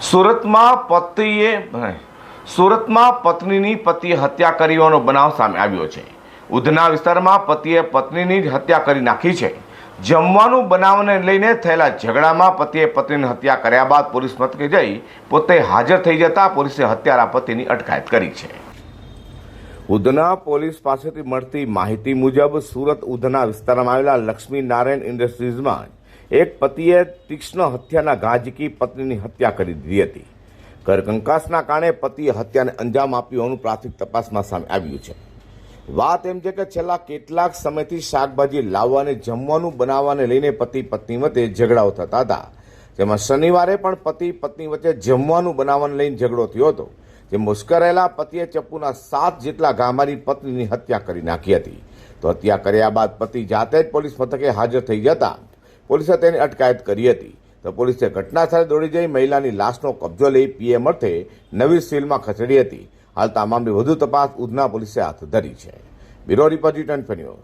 સુરતમાં પતિએ સુરતમાં પત્નીની પતિએ હત્યા કરી બનાવ સામે આવ્યો છે. ઉધના વિસ્તારમાં પતિએ પત્નીની જ હત્યા કરી નાખી છે. જમવાનું બનાવને લઈને થયેલા ઝઘડામાં પતિએ પત્નીની હત્યા કર્યા બાદ પોલીસ મથકે જઈ પોતે હાજર થઈ જતા પોલીસે હત્યારા પતિની અટકાયત કરી છે. ઉધના પોલીસ પાસેથી મળતી માહિતી મુજબ સુરત ઉધના વિસ્તારમાં આવેલા લક્ષ્મી નારાયણ ઇન્ડસ્ટ્રીઝમાં એક પતિએ તીક્ષ્ણ હત્યાના ઘા ઝીકી પત્નીની હત્યા કરી દીધી હતી. ઘર કંકાસના કારણે પતિએ હત્યાને અંજામ આપ્યું હોવાનું પ્રાથમિક તપાસમાં સામે આવ્યું છે. વાત એમ છે કે છેલ્લા કેટલાક સમયથી શાકભાજી લાવવાને, જમવાનું બનાવવાને લઈને પતિ પત્ની વચ્ચે ઝઘડાઓ થતા હતા. જેમાં શનિવારે પણ પતિ પત્ની વચ્ચે જમવાનું બનાવવાને લઈને ઝઘડો થયો હતો. જે મુસ્કરેલા પતિએ ચપ્પુના સાત જેટલા ઘા મારી પત્નીની હત્યા કરી નાખી હતી. તો હત્યા કર્યા બાદ પતિ જાતે જ પોલીસ મથકે હાજર થઈ જતા પોલીસે તેની અટકાયત કરી હતી. તો પોલીસે ઘટના સ્થળે દોડી જઈ મહિલાની લાશનો કબજો લઈ પીએમ અર્થે નવી સીલમાં ખસેડી હતી. હાલ આ મામલે વધુ તપાસ ઉધના પોલીસે હાથ ધરી છે. Bureau report news.